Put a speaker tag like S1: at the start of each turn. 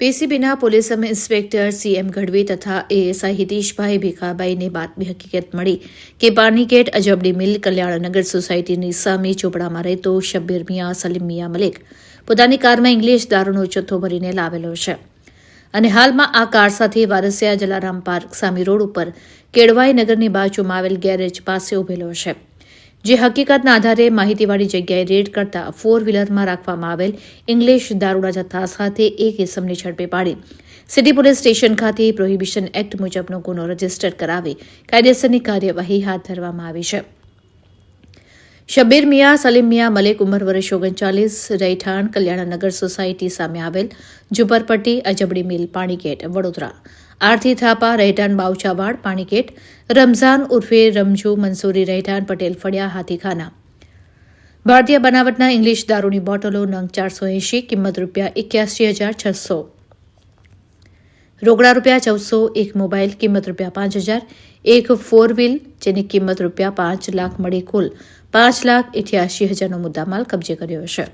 S1: પીસીબીના police sub inspector CM Gadhvi તથા ASI Hiteshbhai ભીખાભાઈને બાતમી હકીકત મળી કે પાનીગેટ અજબડી મિલ, કલ્યાણનગર સોસાયટીની સામે ચોપડામાં રહેતો શબ્બીર મિયા, સલીમ મિયા મલિક પોતાની કારમાં ઇંગ્લિશ દારૂનો જથ્થો ભરીને લાવેલો છે. અને હાલમાં આ કાર સાથે વારસિયા જલારામ પાર્ક સામી રોડ ઉપર કેળવાઈ નગરની બાજુમાં આવેલ ગેરેજ પાસે ઉભેલો છે. જે હકીકતના આધારે માહિતીવાળી જગ્યાએ રેડ કરતા ફોર વ્હીલરમાં રાખવામાં આવેલ ઇંગ્લિશ દારૂડા જથ્થા સાથે એક ઇસમને ઝડપે પાડી. સિટી પોલીસ સ્ટેશન ખાતે પ્રોહિબિશન એક્ટ મુજબનો ગુનો રજિસ્ટર કરાવી કાયદેસરની કાર્યવાહી હાથ ધરવામાં આવી છે. શબ્બીર મિયા, સલીમ મિયા, મલેક ઉંમર વર્ષ ઓગણચાલીસ, રહેઠાણ, કલ્યાણનગર સોસાયટી સામે આવેલ ઝુંપરપટ્ટી અજબડી મિલ પાણીગેટ વડોદરા. આરતી થાપા, રહેઠાણ બાવચાવાડ પાણીગેટ રમઝાન ઉર્ફે રમજુ મંસૂરી, રહેઠાણ, પટેલ ફળિયા, હાથીખાના. ભારતીય બનાવટના ઇંગ્લિશ દારૂની બોટલો નંગ ચારસો એંશી, કિંમત રૂપિયા એક્યાસી હજાર છસો. રોકડા રૂપિયા ચૌદસો એક મોબાઈલ, કિંમત રૂપિયા પાંચ હજાર, એક ફોર વ્હીલ જેની કિંમત રૂપિયા પાંચ લાખ મળી કુલ પાંચ લાખ અઠ્યાસી હજારનો મુદ્દામાલ કબજે કર્યો છે.